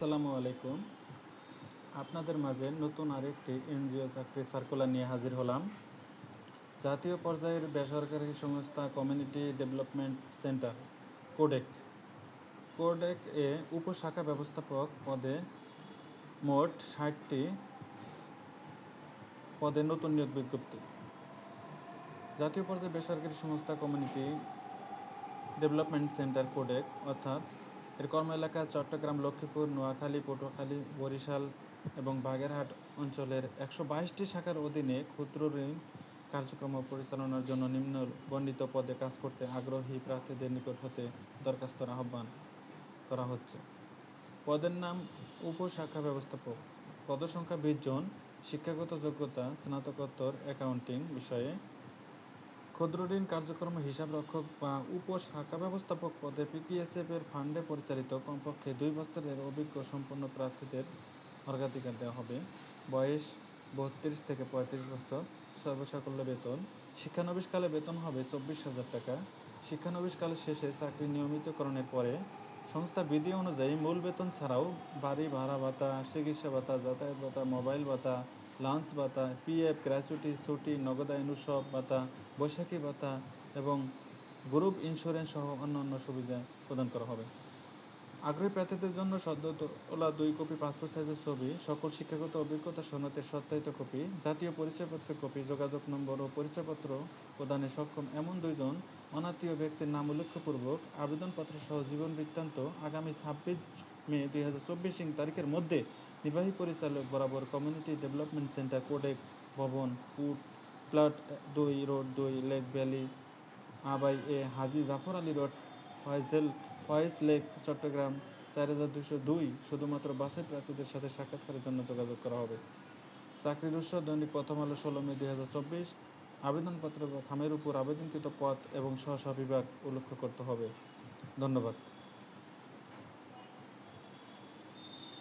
আসসালামু আলাইকুম। আপনাদের মাঝে নতুন আরেকটি এনজিও চাকরি সার্কুলার নিয়ে হাজির হলাম। জাতীয় পর্যায়ের বেসরকারি সংস্থা community development centre codec codec এ উপশাখা ব্যবস্থাপক পদে মোট ষাটটি পদে নতুন নিয়োগ বিজ্ঞপ্তি। জাতীয় পর্যায়ে বেসরকারি সংস্থা কমিউনিটি ডেভেলপমেন্ট সেন্টার কোডেক অর্থাৎ এর কর্ম এলাকা চট্টগ্রাম, লক্ষ্মীপুর, নোয়াখালী, পটুয়াখালী, বরিশাল এবং বাগেরহাট অঞ্চলের একশো বাইশটি শাখার অধীনে ক্ষুদ্র ঋণ কার্যক্রম পরিচালনার জন্য নিম্ন বর্ণিত পদে কাজ করতে আগ্রহী প্রার্থীদের নিকট হতে দরখাস্তর আহ্বান করা হচ্ছে। পদের নাম উপশাখা ব্যবস্থাপক। পদসংখ্যা বিশ জন। শিক্ষাগত যোগ্যতা, স্নাতকোত্তর, অ্যাকাউন্টিং বিষয়ে ক্ষুদ্র ঋণ কার্যক্রম হিসাবরক্ষক বা উপশাখা ব্যবস্থাপক পদে পিপিএসএফ এর ফান্ডে পরিচালিত কমপক্ষে দুই বছরের অভিজ্ঞ সম্পন্ন প্রার্থীদের অগ্রাধিকার দেওয়া হবে। বয়স বত্রিশ থেকে পঁয়ত্রিশ বছর। সর্বসাকল্য বেতন। শিক্ষানবিশকালে বেতন হবে চব্বিশ হাজার টাকা। শিক্ষানবিশকাল শেষে চাকরি নিয়মিতকরণের পরে সংস্থা বিধি অনুযায়ী মূল বেতন ছাড়াও বাড়ি ভাড়া ভাতা, চিকিৎসা ভাতা, যাতায়াত ভাতা, মোবাইল ভাতা লাঞ্চ ভাতা পিএফ গ্র্যাচুইটি ছুটি নগদায়ন উৎসব ভাতা, বৈশাখী ভাতা এবং গ্রুপ ইন্স্যুরেন্স সহ অন্যান্য সুবিধা প্রদান করা হবে। আগ্রহী প্রার্থীদের জন্য সদ্য তোলা দুই কপি পাসপোর্ট সাইজের ছবি, সকল শিক্ষাগত অভিজ্ঞতা সনদের সত্যায়িত কপি, জাতীয় পরিচয়পত্রের কপি, যোগাযোগ নম্বর ও পরিচয়পত্র প্রদানে সক্ষম এমন দুইজন অনাত্মীয় ব্যক্তির নাম উল্লেখপূর্বক আবেদনপত্র সহ জীবন বৃত্তান্ত আগামী ছাব্বিশ মে দুই হাজার চব্বিশ তারিখের মধ্যে নির্বাহী পরিচালক বরাবর কমিউনিটি ডেভেলপমেন্ট সেন্টার কোডেক ভবন উড প্লট দুই, রোড দুই, লেক ভ্যালি, আবাই এ, হাজি জাফর আলী রোড, ফয়জেল ফয়েজ লেক, চট্টগ্রাম, চার হাজার দুশো দুই, শুধুমাত্র বাসের প্রার্থীদের সাথে সাক্ষাৎকারের জন্য যোগাযোগ করা হবে। চাকরির উৎস দৈনিক প্রথম আলো ষোলো মে দুই হাজার চব্বিশ। আবেদনপত্র খামের উপর আবেদনকৃত পথ এবং সহসা বিভাগ উল্লেখ করতে হবে। ধন্যবাদ।